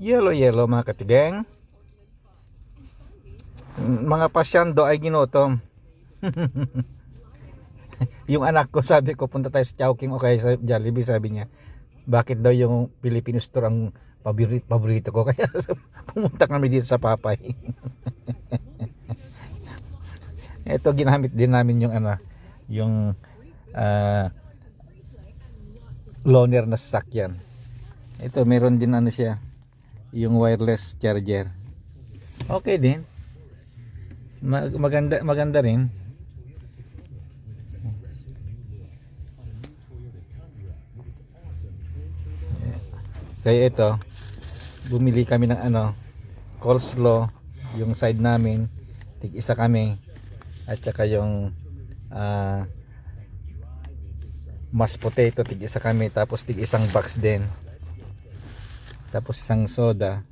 Yellow yellow mga katibeng. Mga pasyando ay ginutom. yung anak ko sabi ko punta tayo sa Chowking o kaya sa Jollibee sabi niya. Bakit daw yung Filipino store ang paborito, paborito ko? Kaya pumunta kami dito sa Papay. Ito ginamit din namin yung ano yung ah, loaner na sasakyan. Ito meron din ano siya yung wireless charger. Okay din. Mag- maganda maganda rin. Kaya ito, bumili kami ng ano, coleslaw, yung side namin, tig isa kami, at saka yung ah, mashed potato, tig isa kami, tapos tig isang box din. Tapos isang soda.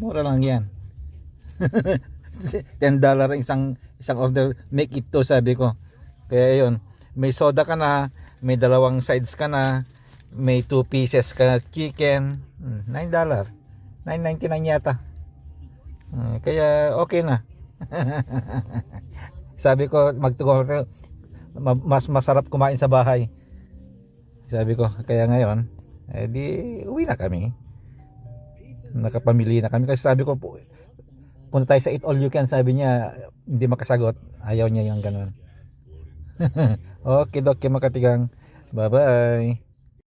Mura lang yan. 10 dollar ang isang isang order. Make it to sabi ko. Kaya yun may soda ka na may dalawang sides ka na may 2 pieces ka chicken. Mm, 9 dollar. 9.99 yata. Mm, kaya okay na. Sabi ko magtugo ma- mas masarap kumain sa bahay. Sabi ko kaya ngayon eh di uwi na kami nakapamili na kami. Kasi sabi ko pu- punta tayo sa eat all you can. Sabi niya hindi makasagot. Ayaw niya yung ganun. Okay doke makatigang. Bye bye